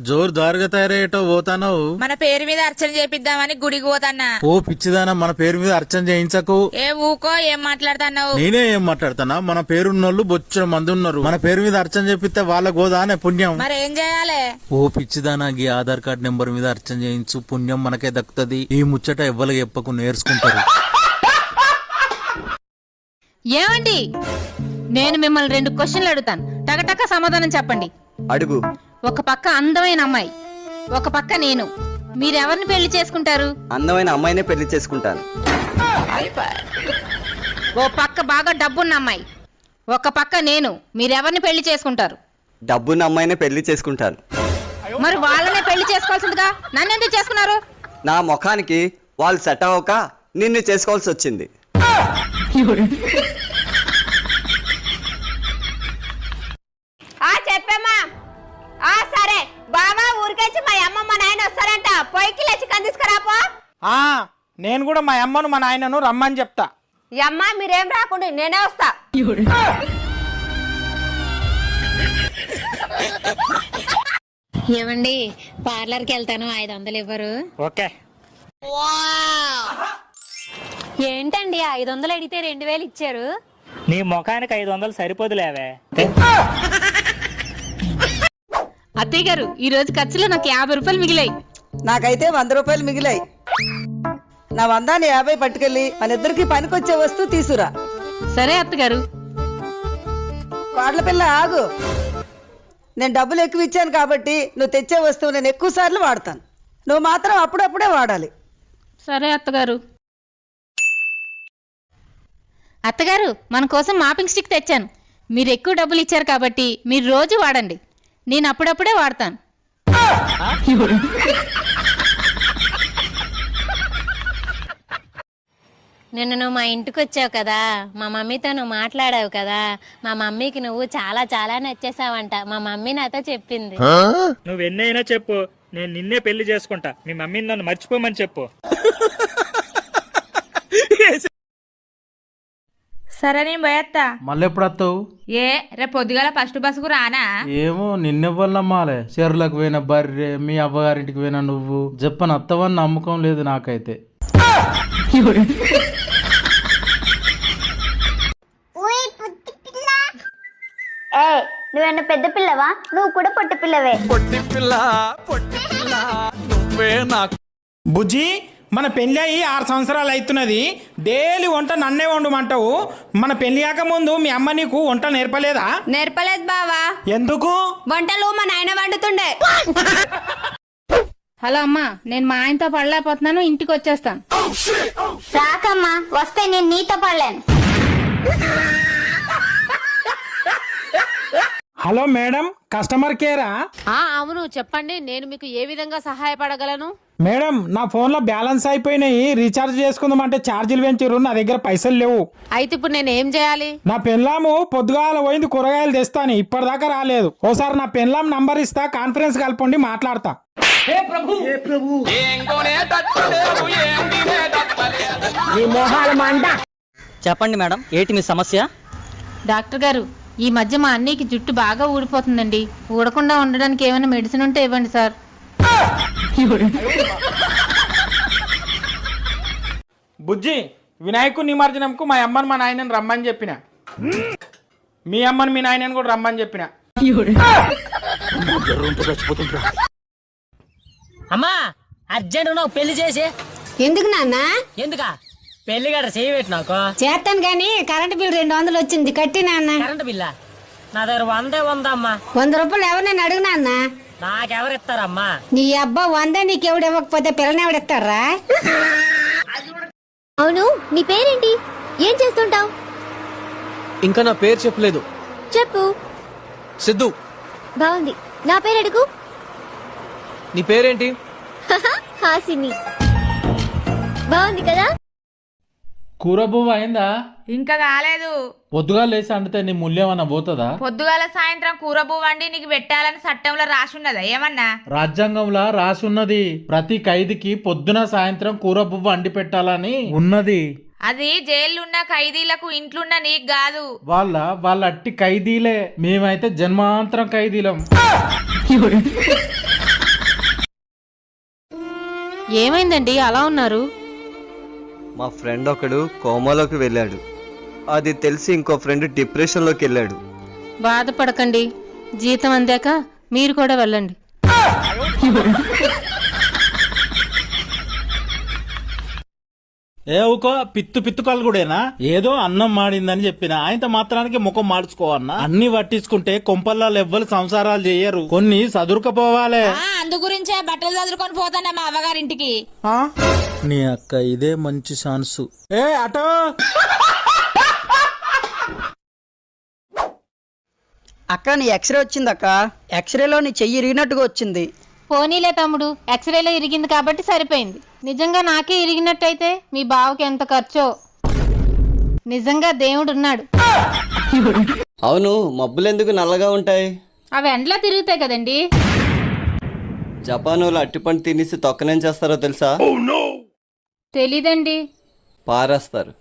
జోరు దారుగా తయారయ్యేటో పోతాను మన పేరు మీద అర్చన చేపిద్దామని గుడికి పోతన్నా. ఓ పిచ్చిదానా మన పేరు మీద అర్చన చేయించకు. ఏ ఊకో ఏం మాట్లాడుతున్నావు? నేనే ఏం మాట్లాడుతానా మన పేరున్నోళ్ళు బొచ్చిన మంది ఉన్నారు మన పేరు మీద అర్చన చెప్పిస్తే వాళ్ళ గోదానే పుణ్యం. మరి ఏం చేయాలి? ఓ పిచ్చిదానా గీ ఆధార్ కార్డ్ నెంబర్ మీద అర్చన చేయించు. పుణ్యం మనకే దక్కుతుంది. ఈ ముచ్చట ఎవ్వరికి చెప్పకు నేర్చుకుంటారు. ఏమండి నేను మిమ్మల్ని రెండు క్వశ్చన్లు అడుగుతాను. టకటక సమాధానం చెప్పండి. అడుగు. ఒక పక్క అందమైన అమ్మాయి ఒక పక్క నేను. మీరెవరిని పెళ్ళి చేసుకుంటారు? అందమైన అమ్మాయినే పెళ్ళి చేసుకుంటాను. ఓ పక్క బాగా డబ్బున్న అమ్మాయి ఒక పక్క నేను. మీరెవరిని పెళ్ళి చేసుకుంటారు? డబ్బున్న అమ్మాయినే పెళ్ళి చేసుకుంటాను. మరి వాళ్ళనే పెళ్ళి చేసుకోవాల్సిందిగా? నన్ను ఎందుకు చేసుకున్నారు? నా ముఖానికి వాళ్ళు సెట్ అవ్వక నిన్ను చేసుకోవాల్సి వచ్చింది. బావా ఊరికొచ్చి మా అమ్మ మా నాయన వస్తారంట. పొయ్యికి లేచి చికెన్ తీసుకురాపో. ఆ నేను కూడా మా అమ్మను మా నాయనను రమ్మని చెప్తా. ఈ అమ్మ మీరేం రాకుండా నేనే వస్తా. ఏమండి పార్లర్కి వెళ్తాను ఐదు వందలు ఇవ్వరు. ఓకే. ఏంటండి ఐదు వందలు అడిగితే రెండు వేలు ఇచ్చారు? నీ ముఖానికి ఐదు వందలు సరిపోదులేవే. అత్తయ్య గారు ఈ రోజు ఖర్చులో నాకు యాభై రూపాయలు మిగిలాయి. నాకైతే వంద రూపాయలు మిగిలాయి. నా వందాన్ని యాభై పట్టుకెళ్ళి మన ఇద్దరికి పనికొచ్చే వస్తువు తీసురా. సరే అత్తగారు. వాడ్ల పిల్ల ఆగు. నేను డబ్బులు ఎక్కువ ఇచ్చాను కాబట్టి నువ్వు తెచ్చే వస్తువు నేను ఎక్కువ సార్లు వాడతాను. నువ్వు మాత్రం అప్పుడప్పుడే వాడాలి. సరే అత్తగారు. అత్తగారు మన కోసం మాపింగ్ స్టిక్ తెచ్చాను. మీరు ఎక్కువ డబ్బులు ఇచ్చారు కాబట్టి మీరు రోజు వాడండి. నేను అప్పుడప్పుడే వాడతాను. నిన్న నువ్వు మా ఇంటికి వచ్చావు కదా మా మమ్మీతో నువ్వు మాట్లాడావు కదా మా మమ్మీకి నువ్వు చాలా చాలా నచ్చేసావంట మా మమ్మీ నాతో చెప్పింది. నువ్వు ఎన్నైనా చెప్పు నేను నిన్నే పెళ్ళి చేసుకుంటా మీ మమ్మీని నన్ను మర్చిపోమని చెప్పు. సరే నేను పోయేత్తా. మళ్ళీ ఎప్పుడు వస్తావు ఏ రేపు పొద్దుగాల ఫస్ట్ బస్సుకు రానా? ఏమో నిన్నెవ్వల్లమ్మాలే చెరువులకు పోయిన బర్రె మీ అవ్వగారింటికి పోయిన నువ్వు. చెప్పని అత్తవని నమ్మకం లేదు నాకైతే. ఏ నువ్వేనా పెద్ద పిల్లవా? నువ్వు కూడా పొట్ట పిల్లవే. బుజ్జి మన పెళ్ళి అయ్యి ఆరు సంవత్సరాలు అవుతున్నది. డైలీ వంట నన్నే వండమంటావు. మన పెళ్ళి ముందు మీ అమ్మ నీకు వంట నేర్పలేదా? నేర్పలేదు బావా. ఎందుకు? వంటలు మా నాయన వండుతుండే. హలో అమ్మా నేను మా ఆయనతో పడలేకపోతున్నాను ఇంటికి వచ్చేస్తాను. రాకమ్మా వస్తే నేను నీతో పడలేను. హలో మేడం కస్టమర్ కేరా ఆ? అవును చెప్పండి నేను మీకు ఏ విధంగా సహాయపడగలను? మేడం నా ఫోన్లో బ్యాలెన్స్ అయిపోయినాయి రీఛార్జ్ చేసుకుందామంటే ఛార్జీలు పెంచారు నా దగ్గర పైసలు లేవు. అయితే ఇప్పుడు నేను ఏం చేయాలి? నా పెన్లాము పొద్దుగాల పోయింది కూరగాయలు తెస్తాను ఇప్పటిదాకా రాలేదు. ఓసారి నా పెన్లాం నంబర్ ఇస్తా కాన్ఫరెన్స్ కలపండి మాట్లాడతా. చెప్పండి మేడం ఏంటి మీ సమస్య? డాక్టర్ గారు ఈ మధ్య మా అన్నయ్యకి జుట్టు బాగా ఊడిపోతుందండి. ఊడకుండా ఉండడానికి ఏమైనా మెడిసిన్ ఉంటే ఇవ్వండి సార్. బుజ్జి వినాయకు నిమజ్జనంకు మా అమ్మని మా నాయనని రమ్మని చెప్పిన. మీ అమ్మని మీ నాయనని కూడా రమ్మని చెప్పిన. అమ్మా అర్జెంట్ నువ్వు పెళ్ళి చేసి. ఎందుకు నాన్న? ఎందుకా? పెళ్ళి గడ చేయబెట్టి నాకు? చేస్తాను గాని కరెంట్ బిల్ రెండు వందలు వచ్చింది. కట్టి నాన్న. కరెంట్ బిల్లా? నా దగ్గర వందే ఉందమ్మా వంద రూపాయలు ఎవరినైనా అడుగు నాన్న? నాకెవరిస్తారమ్మా? నీ అబ్బా వంద నీకెవడు ఇవ్వకపోతే పిల్లనెవడిస్తారా అవును నీ పేరేంటి? ఏం చేస్తుంటావు? ఇంకా నా పేరు చెప్పలేదు. చెప్పు. సిద్ధు. బాగుంది. నా పేరు అడుగు. నీ పేరేంటి? హాసిని. బాగుంది కదా? కూర బువ్వ అయిందా? ఇంకా కాలేదు. పొద్దుగా లేచి అండితే నీ మూల్యం అన్న పోతుందా? పొద్దుగాల సాయంత్రం కూర వండి నీకు పెట్టాలని చట్టంలో రాసున్నదా ఏమన్నా? రాజ్యాంగంలో రాసి ఉన్నది. ప్రతి ఖైదీకి పొద్దున సాయంత్రం కూర బువ్వ అండి పెట్టాలని ఉన్నది. అది జైలున్న ఖైదీలకు ఇంట్లున్న నీకు కాదు. వాళ్ళ వాళ్ళ అట్టి ఖైదీలే. మేమైతే జన్మాంతరం ఖైదీలం. ఏమైందండి? అలా ఉన్నారు? మా ఫ్రెండ్ ఒకడు కోమాలోకి వెళ్ళాడు. అది తెలిసి ఇంకో ఫ్రెండ్ డిప్రెషన్లోకి వెళ్ళాడు. బాధపడకండి. జీతం అందాక మీరు కూడా వెళ్ళండి. ఏ ఊకో పిత్తు పిత్తుకాలు కూడానా ఏదో అన్నం మాడిందని చెప్పిన. ఆయనతో మాత్రానికి ముఖం మార్చుకోవన్నా. అన్ని పట్టించుకుంటే కొంపల్లో ఎవ్వరు సంసారాలు చెయ్యరు కొన్ని సదురుకపోవాలే. అందు గురించే బట్టలు చదువుకొని పోతానా మా అవ్వగారింటికి? ఆ? నీ అక్క ఇదే మంచి ఛాన్సు. ఏ అటో! అక్క నీ ఎక్స్రే వచ్చింది అక్క. ఎక్స్రేలో నీ చెయ్యి ఇరిగినట్టుగా వచ్చింది. పోనీలే తమ్ముడు. ఎక్స్రేలో ఇరిగింది కాబట్టి సరిపోయింది. నిజంగా నాకే ఇరిగినట్టయితే మీ బావకి ఎంత ఖర్చో? నిజంగా దేవుడు ఉన్నాడు అవును మబ్బులు ఎందుకు నల్లగా ఉంటాయి? అవి ఎండ్లా తిరుగుతాయి కదండి. జపాన్ వాళ్ళు అట్టిపండు తినేసి తొక్కనేం చేస్తారో తెలుసా? తెలీదండి. పారేస్తారు.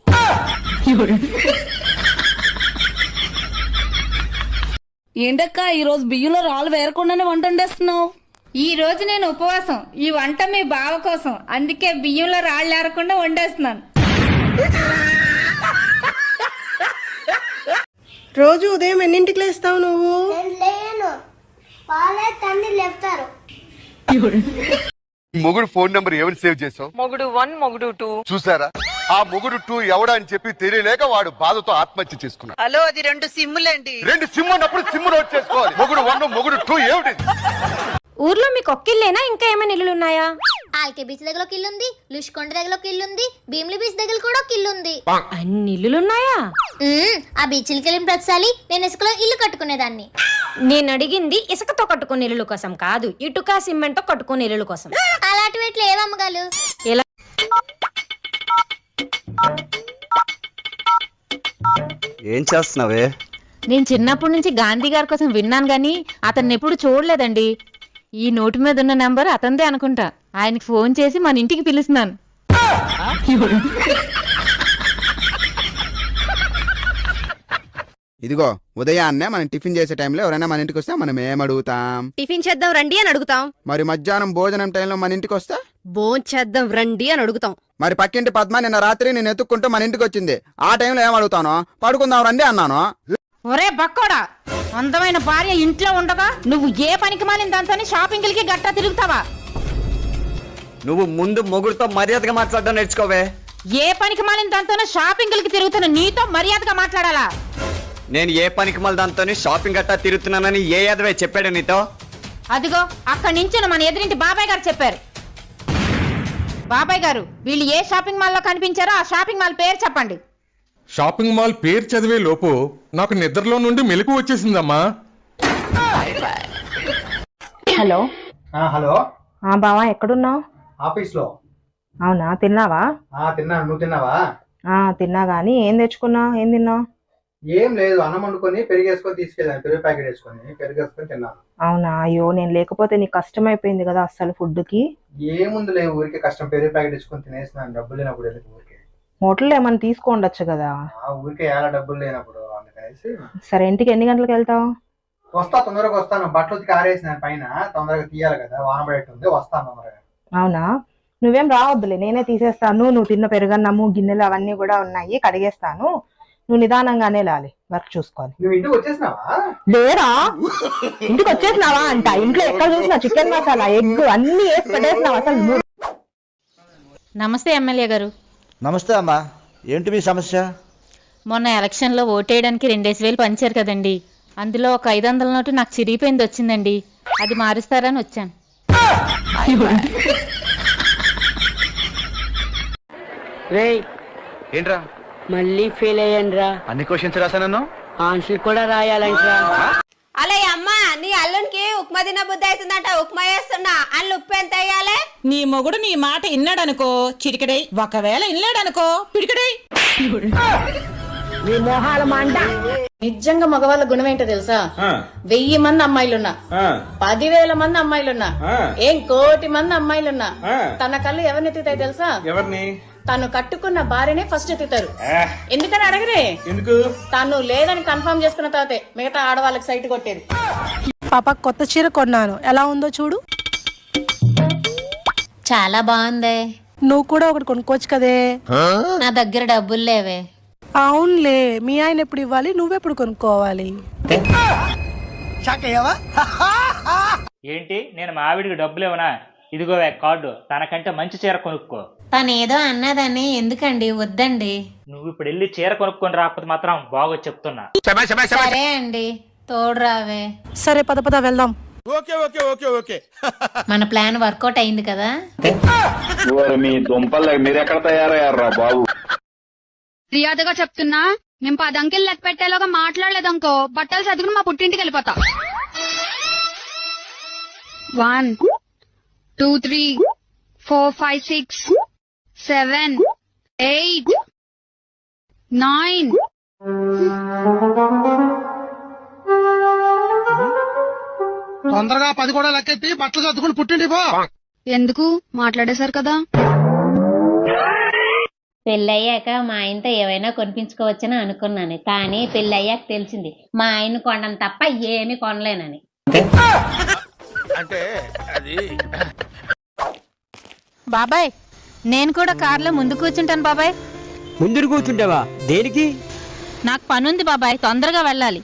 ఏంటక్క ఈ రోజు బియ్యంలో రాళ్ళు వేరకుండానే వంట వండేస్తున్నావు? ఈ రోజు నేను ఉపవాసం. ఈ వంట మీ బావ కోసం. అందుకే బియ్యంలో రాళ్ళు ఏరకుండా వండేస్తున్నాను. రోజు ఉదయం ఎన్నింటికి లేస్తావు నువ్వు? మొగుడు ఫోన్ నంబర్ ఎవరు సేవ్ చేసావు? మొగుడు వన్ మొగుడు టూ. చూసారా? ఆ మొగుడు టూ ఎవడా అని చెప్పి తెలియలేక వాడు బాధతో ఆత్మహత్య చేసుకున్నాడు. హలో అది రెండు సిమ్ములేండి. రెండు సిమ్ ఉన్నప్పుడు సిమ్ నోట్ చేసుకోవాలి. మొగుడు వన్ మొగుడు టూ ఏమిటి ఊర్లో మీకు ఒక్కిల్లేనా ఇంకా ఏమైనా ఇల్లులు ఉన్నాయా ఆల్కే బీచ్ దగ్గర ఒక ఇల్లు ఉంది లుష్కొండ దగ్గర ఒక ఇల్లు ఉంది భీమిలి బీచ్ దగ్గర కూడా ఒక ఇల్లు ఉంది అన్ని ఇల్లులు ఉన్నాయా ఆ బీచ్లకి వెళ్ళిన ప్రతిసారి నేను ఇసుకలో ఇల్లు కట్టుకునేదాన్ని. నేను అడిగింది ఇసుకతో కట్టుకునే ఇల్లుల కోసం కాదు ఇటుక సిమెంట్తో కట్టుకునే ఇల్లుల కోసం. అలాంటివి ఎట్లా ఏవమ్మగాలు ఎలా? ఏం చేస్తున్నావే? నేను చిన్నప్పటి నుంచి గాంధీ గారి కోసం విన్నాను గాని అతన్ని ఎప్పుడు చూడలేదండి. ఈ నోటి మీద ఉన్న నంబర్ అతందే అనుకుంటా. ఆయనకి ఫోన్ చేసి మన ఇంటికి పిలుస్తున్నాను. ఇదిగో ఉదయాన్నే మనం టిఫిన్ చేసే టైంలో ఎవరైనా మన ఇంటికి వస్తే మనం ఏం అడుగుతాం? టిఫిన్ చేద్దాం రండి అని అడుగుతాం. మరి మధ్యాహ్నం భోజనం టైంలో మన ఇంటికి వస్తే? భోంచేద్దాం చేద్దాం రండి అని అడుగుతాం. మరి పక్కింటి పద్మ నిన్న రాత్రి నేను ఎత్తుక్కుంటూ మన ఇంటికి వచ్చింది. ఆ టైంలో ఏం అడుగుతాను? పడుకుందాం రండి అన్నాను? ఒరే బక్కోడా అందమైన భార్య ఇంట్లో ఉండగా నువ్వు ఏ పనికి మాలిన దాంతో షాపింగ్లకి గట్టా తిరుగుతావా? నువ్వు ముందు మొగుడుతో మర్యాదగా మాట్లాడడం నేర్చుకోవే. ఏ పనికి మాలిన దాంతో షాపింగ్లకి తిరుగుతున్న నీతో మర్యాదగా మాట్లాడాలా? నేను ఏ పనికి మళ్ళీ దాంతో షాపింగ్ గట్టా తిరుగుతున్నానని ఏ యాదవే చెప్పాడు నీతో? అదిగో అక్కడి నుంచి మన ఎదురింటి బాబాయ్ గారు చెప్పారు. బాబాయ్ గారు వీళ్ళు ఏ షాపింగ్ మాల్లో కనిపించారో ఆ షాపింగ్ మాల్ పేరు చెప్పండి. షాపింగ్ మాల్ పేరు చదివే లోపు నాకు నిద్రలో నుండి మెలకు వచ్చేసిందమ్మా. హలో. హలో. ఆ బావా ఎక్కడున్నావు? ఆఫీస్లో అవునా తిన్నావా? తిన్నాను నువ్వు తిన్నావా? ఆ తిన్నా గానీ ఏం తెచ్చుకున్నావు? ఏం తిన్నావు? ఏం లేదు అన్నం వండుకొని పెరుగు వేసుకొని తీసుకెళ్ళాను పెరుగు ప్యాకెట్ వేసుకొని పెరుగు వేసుకొని తిన్నాను. అవునా అయ్యో నేను లేకపోతే నీకు కష్టం అయిపోయింది కదా అస్సలు ఫుడ్కి ఏముంది లేదు ఊరికే కష్టం పెరుగు ప్యాకెట్ వేసుకొని తినేసినాను డబ్బులు లేనప్పుడు వెళ్ళి హోటల్లో ఏమైనా తీసుకోండొచ్చు కదా. ఆ ఊరికే ఎలా డబ్బులు లేనప్పుడు అందుకనేసి సరే ఇంటికి ఎన్ని గంటలకు వెళ్తావు? వస్తా తొందరగా వస్తాను. బట్టలు ఉతికి పైన తొందరగా తీయాలి కదా వాన వస్తాను తొందరగా. అవునా? నువ్వేం రావద్దులే నేనే తీసేస్తాను. నువ్వు తిన్న పెరుగన్నము గిన్నెలు అవన్నీ కూడా ఉన్నాయి కడిగేస్తాను. నువ్వు నిదానంగానే లాలి వర్క్ చూసుకోవాలి. నువ్వు ఇంటికి వచ్చేసినావా? లేరా? ఇంటికి వచ్చేసినావా అంట? ఇంట్లో ఎక్కడ చూసినా చికెన్ మసాలా ఎగ్ అన్ని వేసి పెట్టేసినావు అసలు నమస్తే ఎమ్మెల్యే గారు. నమస్తే అమ్మా. ఏంటి మీ సమస్య? మొన్న ఎలక్షన్లో ఓటేయడానికి రెండేసి వేలు పంచారు కదండి. అందులో ఒక ఐదు వందల నోటు నాకు చిరిగిపోయింది వచ్చిందండి. అది మారుస్తారని వచ్చాను. ఏంట్రా? మళ్ళీ ఫెయిల్ అయ్యాను రా అన్ని క్వశ్చన్స్ రాసానన్ను ఆన్సర్ కూడా రాయాలంటరా. అలే అమ్మా నీ అల్లునికి ఉప్మా తిన బుద్ధి అవుతుందంట. ఉప్మా చేస్తున్నా. అల్లు ఉప్పు ఎంత వేయాలి? నీ మొగుడు నీ మాట ఇన్నాడనుకో చిరికడై ఒకవేళ ఇన్నాడనుకో పిడికడై. నిజంగా మగవాళ్ళ గుణం ఏంటో తెలుసా? వెయ్యి మంది అమ్మాయిలున్నా. పదివేల మంది అమ్మాయిలున్నా. ఏం కోటి మంది అమ్మాయిలున్నా. తన కళ్ళు ఎవరిని ఎత్తుతాయి తెలుసా? ఎవరిని? తను కట్టుకున్న భార్యనే ఫస్ట్ ఎత్తుతారు. ఎందుకని అడగరే? ఎందుకు? తను లేదని కన్ఫర్మ్ చేసుకున్న తర్వాతే మిగతా ఆడవాళ్ళకి సైట్ కొట్టేది. పాప కొత్త చీర కొన్నాను. ఎలా ఉందో చూడు. చాలా బాగుందే. నువ్వు కూడా ఒకటి కొనుక్కోవచ్చు కదే. నా దగ్గర డబ్బులు లేవే. అవునులే మీ ఆయన ఎప్పుడు ఇవ్వాలి నువ్వెప్పుడు కొనుక్కోవాలి? ఏంటి? నేను మా ఆవిడికి డబ్బులు ఇవ్వనా? ఇదిగో కార్డు. తనకంటే మంచి చీర కొనుక్కో. తనేదో అన్నదని ఎందుకండి? వద్దండి. నువ్వు ఇప్పుడు వెళ్ళి చీర కొనుక్కొని రాకపోతే మాత్రం బాగా చెప్తున్నా. సరే అండి. తోడు రావే సరే పద పద వెళ్దాం. Okay okay okay okay. మన ప్లాన్ వర్కౌట్ అయింది కదా? మీ దుంపలు మీరెక్కడ తయారయ్యారా బాబు? ఫిర్యాదుగా చెప్తున్నా మేము పది అంకెలు లెక్క పెట్టేలాగా మాట్లాడలేదనుకో బట్టలు చదువుకుని మా పుట్టింటికి వెళ్ళిపోతా. One two three four five six seven eight nine. తొందరగా పది కూడా లెక్కెత్తి బట్టలు చదువుకుని పుట్టిండి పో. ఎందుకు? మాట్లాడేశారు కదా. పెళ్ళయ్యాక మా ఆయనతో ఏవైనా కొనిపించుకోవచ్చని అనుకున్నాను. కానీ పెళ్ళయ్యాక తెలిసింది మా ఆయన కొనడం తప్ప ఏమీ కొనలేనని. బాబాయ్ నేను కూడా కార్లో ముందు కూర్చుంటాను బాబాయ్. ముందు కూర్చుంటావా? దేనికి? నాకు పనుంది బాబాయ్ తొందరగా వెళ్ళాలి.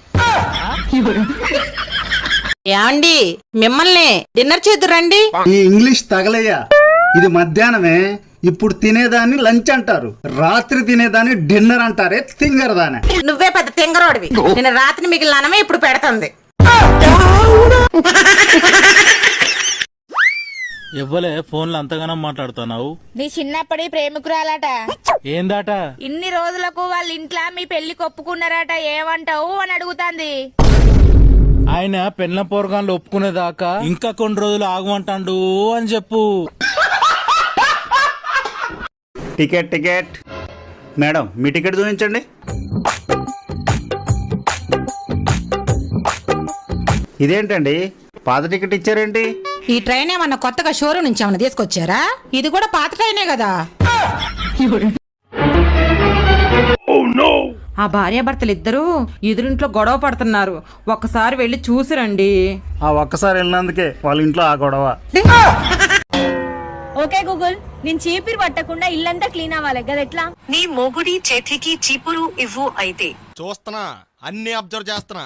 ఏమండి మిమ్మల్ని డిన్నర్ చేద్దురండి ఈ ఇంగ్లీష్ తగలయ్యా. ఇది మధ్యాహ్నమే ఇప్పుడు తినేదాన్ని లంచ్ అంటారు. రాత్రి తినేదాన్ని డిన్నర్ అంటారే తింగర్ దానే నువ్వే పెద్ద తింగరోడివి. నేను రాత్రి మిగిలినమే ఇప్పుడు పెడుతుంది. ఎవ్వలే ఫోన్లో అంతగానం మాట్లాడుతున్నావు. నీ చిన్నప్పటి ప్రేమికురాలట. ఏందాట? ఇన్ని రోజులకు వాళ్ళ ఇంట్లో మీ పెళ్ళి ఒప్పుకున్నారట ఏమంటావు అని అడుగుతాంది. ఆయన పెళ్ళ పోరగాన్లు ఒప్పుకునేదాకా ఇంకా కొన్ని రోజులు ఆగమంటాడు అని చెప్పు. Ticket ticket. మేడం మీ టికెట్ చూపించండి. ఇదేంటండి? పాత టికెట్ ఇచ్చారేంటి? ఈ ట్రైన్ ఏమన్నా కొత్తగా షోరూమ్ నుంచి ఏమన్నా తీసుకొచ్చారా? ఇది కూడా పాత ట్రైనే కదా. ఆ భార్యాభర్తలు ఇద్దరు ఎదురింట్లో గొడవ పడుతున్నారు. ఒక్కసారి వెళ్ళి చూసిరండి. ఆ ఒక్కసారి వెళ్ళినందుకే వాళ్ళ ఇంట్లో ఆ గొడవ. ఓకే గూగుల్ నేను చీపిరి పట్టకుండా ఇల్లంతా క్లీన్ అవ్వాలి కదా ఎట్లా? నీ మొగుడి చేతికి చీపురు ఇవ్వు అయితే. చూస్తున్నా అన్ని అబ్జర్వ్ చేస్తున్నా.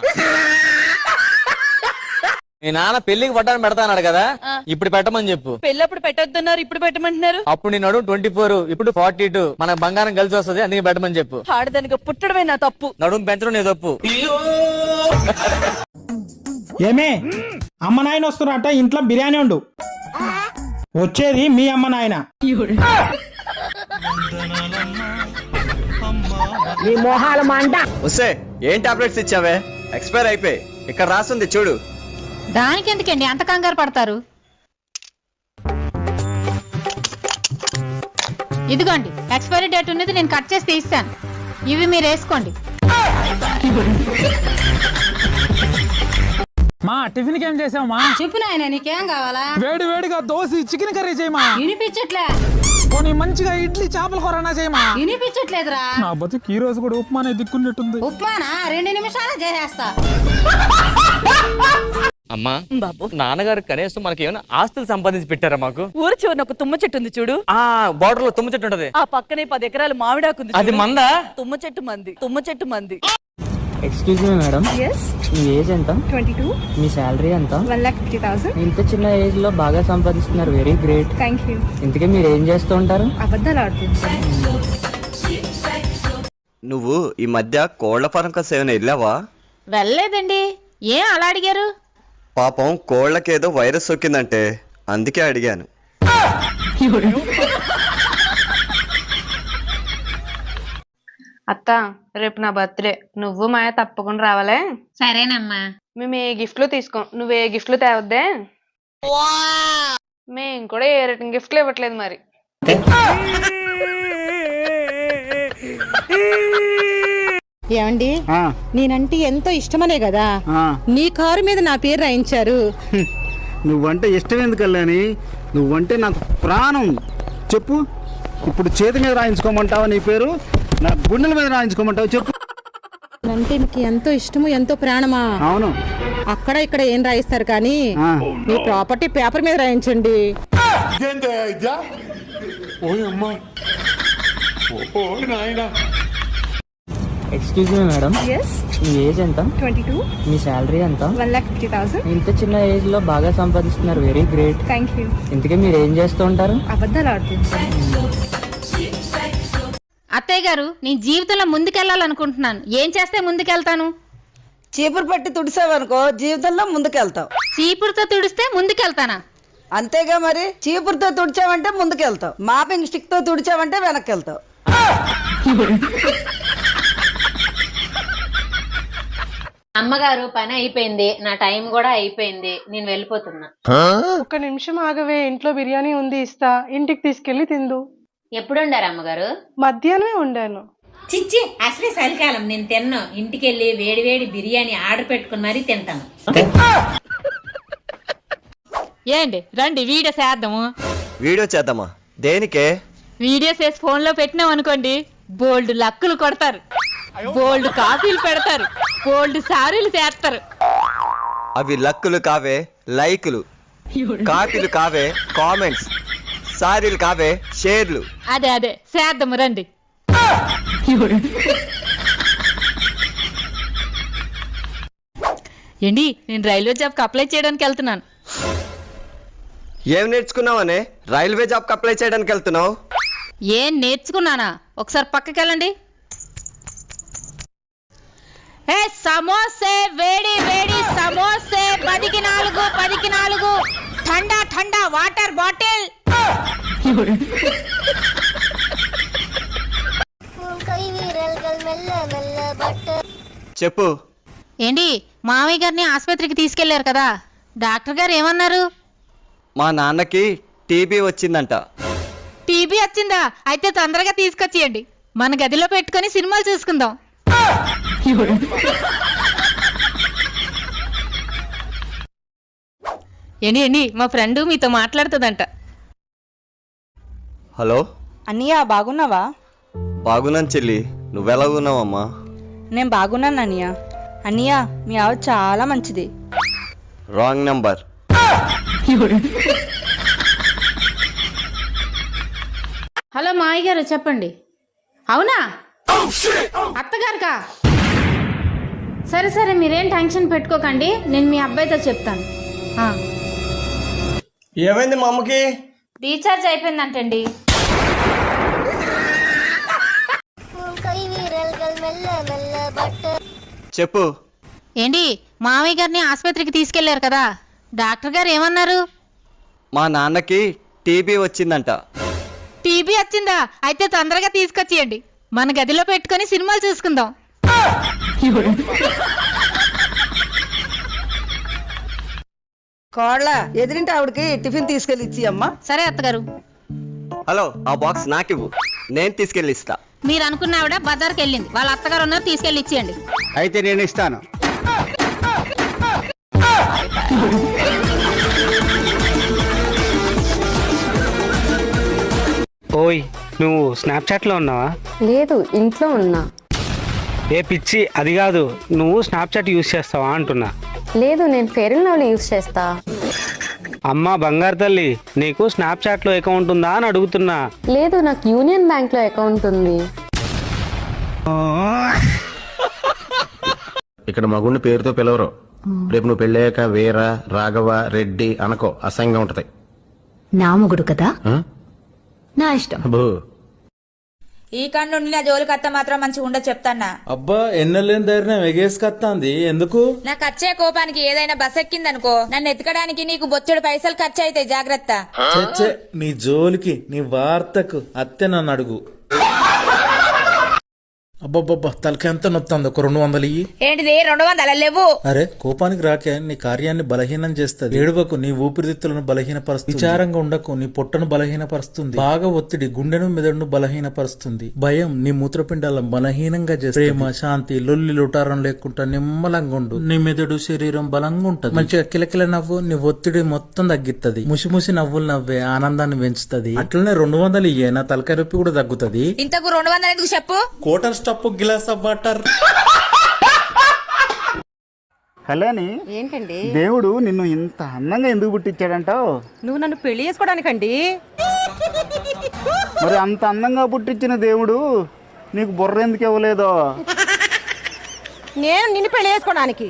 మీ నాన్న పెళ్ళికి పట్టాను పెడతాన్నాడు కదా ఇప్పుడు పెట్టమని చెప్పు. పెళ్ళప్పుడు పెట్టొద్దన్నారు ఇప్పుడు పెట్టమంటున్నారు? అప్పుడు నేను నడుము ట్వంటీ ఫోర్ ఇప్పుడు ఫార్టీ టూ మన బంగారం కలిసి వస్తుంది అందుకే పెట్టమని చెప్పు. ఆడదానికి పుట్టడమే నా తప్పు. నడుము పెంచడం నీ తప్పు. ఏమే అమ్మ నాయన వస్తున్నారట ఇంట్లో బిర్యానీ ఉండు వచ్చేది మీ అమ్మ నాయన. వస్తే ఏం టాబ్లెట్స్ ఇచ్చావే? ఎక్స్పైర్ అయిపోయి. ఇక్కడ రాస్తుంది చూడు. దానికి ఎందుకండి అంత కంగారు పడతారు? ఇదిగోండి ఎక్స్పైరీ డేట్ ఉన్నది నేను కట్ చేసి తీస్తాను. ఇవి మీరు వేసుకోండి. మా టిఫిన్కి ఏం చేసావమ్మా చెప్పు నాయన నీకేం కావాలా? వేడి వేడిగా దోశ చికెన్ కర్రీ చేయమా? వినిపించట్లే. పోనీ మంచిగా ఇడ్లీ చేపల కూరనా చేయమా? వినిపించట్లేదురా. నా బతుకు ఈ రోజు కూడా ఉప్మానే దిక్కున్నట్టుంది. ఉప్మానా? రెండు నిమిషాలు చేసేస్తా. అమ్మా నాన్నగారు కనీసం మనకి ఏమైనా ఆస్తులు సంపాదించి పెట్టారా మాకు? ఊరు చివరిన ఒక తుమ్మ చెట్టు ఉంది చూడు. ఆ బార్డర్లో తుమ్మ చెట్టు ఉంటది. ఆ పక్కనే పది ఎకరాలు మామిడాకుంది అది మందా? తుమ్మ చెట్టు మంది తుమ్మ చెట్టు మంది. ఎక్స్క్యూజ్ మీ మేడం మీ ఏజ్ ఎంత? ట్వంటీ టూ మీ శాలరీ ఎంత? వన్ లాక్ ఫిఫ్టీ థౌసండ్ ఇంత చిన్న ఏజ్లో బాగా సంపాదిస్తున్నారు. వెరీ గ్రేట్ థ్యాంక్ యూ ఇంతకీ మీరు ఏం చేస్తూ ఉంటారు? అబద్ధాలు ఆడుతుంది నువ్వు ఈ మధ్య కోళ్ళ ఫారం ఏమైనా వెళ్ళావా? వెళ్ళలేదండి. ఏం అలా అడిగారు? పాపం కోళ్ళకేదో వైరస్ సోకిందంటే అందుకే అడిగాను. అత్త రేపు నా బర్త్డే. నువ్వు మాయ తప్పకుండా రావాలే? సరేనమ్మా. మేము ఏ గిఫ్ట్లు తీసుకోం. నువ్వు ఏ గిఫ్ట్లు తేవద్దే? మేము కూడా ఏ రిటర్న్ గిఫ్ట్లు ఇవ్వట్లేదు మరి. ఏమండి? నేనంటే ఎంతో ఇష్టమనే కదా? నీ కారు మీద నా పేరు రాయించారు. నువ్వంటే ఇష్టం ఎందుకు కళ్యాణి? నువ్వంటే నాకు ప్రాణం. చెప్పు. ఇప్పుడు చేతి మీద రాయించుకోమంటావా నీ పేరు? నా గుండెల మీద రాయించుకోమంటావు? చెప్పు. అంటే నీకు ఎంతో ఇష్టము ఎంతో ప్రాణమా? అవును. అక్కడ ఇక్కడ ఏం రాయిస్తారు కానీ మీ ప్రాపర్టీ పేపర్ మీద రాయించండి. ఎక్స్క్యూజ్ మీ మేడం ఎస్ మీ ఏజ్ ఎంత? ట్వంటీ టూ మీ శాలరీ ఎంత? వన్ లాక్ ఫిఫ్టీ థౌసండ్ ఇంత చిన్న ఏజ్లో బాగా సంపాదిస్తున్నారు. వెరీ గ్రేట్ థ్యాంక్ యూ ఇంతకీ మీరు ఏం చేస్తూ ఉంటారు? అబద్ధాలు ఆడుతుంటాను అత్తయ్య గారు నేను జీవితంలో ముందుకెళ్ళాలనుకుంటున్నాను. ఏం చేస్తే ముందుకెళ్తాను? చీపురు పట్టి తుడిసావనుకో జీవితంలో ముందుకెళ్తావు. చీపురుతో తుడిస్తే ముందుకెళ్తానా? అంతేగా మరి చీపురుతో తుడిచావంటే ముందుకెళ్తావు. మాపింగ్ స్టిక్తో తుడిచావంటే వెనక్కి వెళ్తావు అమ్మగారు పని అయిపోయింది నా టైం కూడా అయిపోయింది నేను వెళ్ళిపోతున్నా. ఒక నిమిషం ఆగవే ఇంట్లో బిర్యానీ ఉంది ఇస్తా ఇంటికి తీసుకెళ్ళి తిందు. ఎప్పుడు ఉండారు అమ్మగారు? మధ్యాహ్నమే వండాను. చిచ్చి అసలే చలికాలం నేను తిన్ను. ఇంటికెళ్ళి వేడి వేడి బిర్యానీ ఆర్డర్ పెట్టుకుని మరీ తింటాను. ఏంటి రండి వీడియో చేద్దాము. వీడియో చేద్దామా? దేనికే? వీడియోస్ వేసి ఫోన్లో పెట్టినాం అనుకోండి బోల్డ్ లక్కులు కొడతారు. బోల్డ్ కాపీలు పెడతారు. బోల్డ్ సారీలు చేస్తారు అవి లక్కులు కావే లైకులు. కాపీలు కావే కామెంట్స్. సారీలు కావే షేర్లు. అదే అదే. చేద్దాము రండి. ఏంటి నేను రైల్వే జాబ్కి అప్లై చేయడానికి వెళ్తున్నాను. ఏం నేర్చుకున్నావనే? రైల్వే జాబ్కి అప్లై చేయడానికి వెళ్తున్నావు? ఏం నేర్చుకున్నానా? ఒకసారి పక్కకి వెళ్ళండి ఏ సమోసే వేడి వేడి సమోసే పదికి నాలుగు పదికి నాలుగు. ఠండా ఠండా వాటర్ బాటిల్. చెప్పు. ఏంటి మామయ్య గారిని ఆసుపత్రికి తీసుకెళ్ళారు కదా? డాక్టర్ గారు ఏమన్నారు? మా నాన్నకి టీబీ వచ్చిందంట. టీబీ వచ్చిందా? అయితే తొందరగా తీసుకొచ్చేయండి. మన గదిలో పెట్టుకొని సినిమాలు చూసుకుందాం. ఏంటి ఏంటి మా ఫ్రెండ్ మీతో మాట్లాడుతుందంట. హలో? అన్నయ్య బాగున్నావా? బాగున్నాను చెల్లి. నువ్వెలా ఉన్నావమ్మా? నేను బాగున్నాను అన్నయ్య. అన్నయ్య మీ ఆవిడ చాలా మంచిది. Wrong number. హలో మామయ్య గారు చెప్పండి. అవునా? అత్తగారుకా? సరే సరే మీరేం టెన్షన్ పెట్టుకోకండి. నేను మీ అబ్బాయితో చెప్తాను. ఆ, ఏమైంది మా అమ్మకి రీఛార్జ్ అయిపోయిందంటండి. చెప్పు. ఏంటి మామయ్య గారిని ఆసుపత్రికి తీసుకెళ్ళారు కదా? డాక్టర్ గారు ఏమన్నారు? మా నాన్నకి టీబీ వచ్చిందంట. టీబీ వచ్చిందా? అయితే తొందరగా తీసుకొచ్చేయండి. మన గదిలో పెట్టుకొని సినిమాలు చూసుకుందాం. కోళ్ళ ఎదిరింటి ఆవిడకి టిఫిన్ తీసుకెళ్ళి ఇచ్చి అమ్మా. సరే అత్తగారు. హలో ఆ బాక్స్ నాకివ్వు. నేను తీసుకెళ్ళి ఇస్తా మీరు అనుకున్న ఆవిడ బజార్కి వెళ్ళింది. వాళ్ళ అత్తగారు ఉన్నారు తీసుకెళ్ళి ఇచ్చేయండి అయితే నేను ఇస్తాను. ఓయ్ నువ్వు స్నాప్చాట్లో ఉన్నావా? లేదు ఇంట్లో ఉన్నా. ఏ పిచ్చి అది కాదు. నువ్వు స్నాప్చాట్ యూస్ చేస్తావా అంటున్నా. లేదు నేను ఫెయిర్ అండ్ లవ్లీ యూస్ చేస్తా. అమ్మ బంగారు తల్లి నీకు స్నాప్చాట్లో అకౌంట్ ఉందా అని అడుగుతున్నా. లేదు నాకు యూనియన్ బ్యాంక్లో అకౌంట్ ఉంది. ఇక్కడ మగుడిని పేరుతో పిలవరు. రేపు నువ్వు పెళ్ళాక వీర రాఘవ రెడ్డి అనకో అసహ్యంగా ఉంటది. నా మొగుడు కదా? నా ఇష్టం. ఈ కన్ను నా జోలికి అత్త మాత్రం మంచిగా ఉండదు చెప్తాన్నా. అబ్బా ఎన్నెలేని ధైర్యం ఎగేసుకొస్తాంది ఎందుకు? నాకు వచ్చే కోపానికి ఏదైనా బస్ ఎక్కిందనుకో నన్ను ఎత్తుకడానికి నీకు బొచ్చెడు పైసలు ఖర్చు అయితే జాగ్రత్త చచ్చే నీ జోలికి నీ వార్తకు అత్తె నన్ను అడుగు. అబ్బబ్బబ్బా తలకి ఎంత నొత్తంది. ఒక రెండు వందలు ఇయ్యి. ఏంటిది? రెండు వందల లేవు? అరే కోపానికి రాకే నీ కార్యాన్ని బలహీనం చేస్తుంది. ఏడువకు నీ ఊపిరితిత్తులను బలహీనపరుస్తుంది. విచారంగా ఉండకు నీ పొట్టను బలహీనపరుస్తుంది. బాగా ఒత్తిడి గుండెను మెదడును బలహీనపరుస్తుంది. భయం నీ మూత్రపిండాలను బలహీనంగా చేస్తుంది. ప్రేమ శాంతి లొల్లి లుటారం లేకుండా నిమ్మలంగా ఉండు. నీ మెదడు శరీరం బలంగా ఉంటది. మంచిగా కిలకిల నవ్వు నీ ఒత్తిడి మొత్తం తగ్గిత్తది. ముసి నవ్వులు నవ్వే ఆనందాన్ని పెంచుతుంది. అట్లనే రెండు వందలు ఇయ్యే నా తలకాయ నొప్పి కూడా తగ్గుతుంది. ఇంతకు రెండు వందలు ఎందుకు చెప్పు? కోటర్ స్టప్ గిలాస్ ఆఫ్ వాటర్. కళ్యాణి ఏంటండి? దేవుడు నిన్ను ఇంత అందంగా ఎందుకు పుట్టించాడంటావు నువ్వు నన్ను పెళ్ళి చేసుకోవడానికండి? మరి అంత అందంగా పుట్టించిన దేవుడు నీకు బుర్ర ఎందుకు ఇవ్వలేదో? నేను నిన్ను పెళ్ళి చేసుకోవడానికి.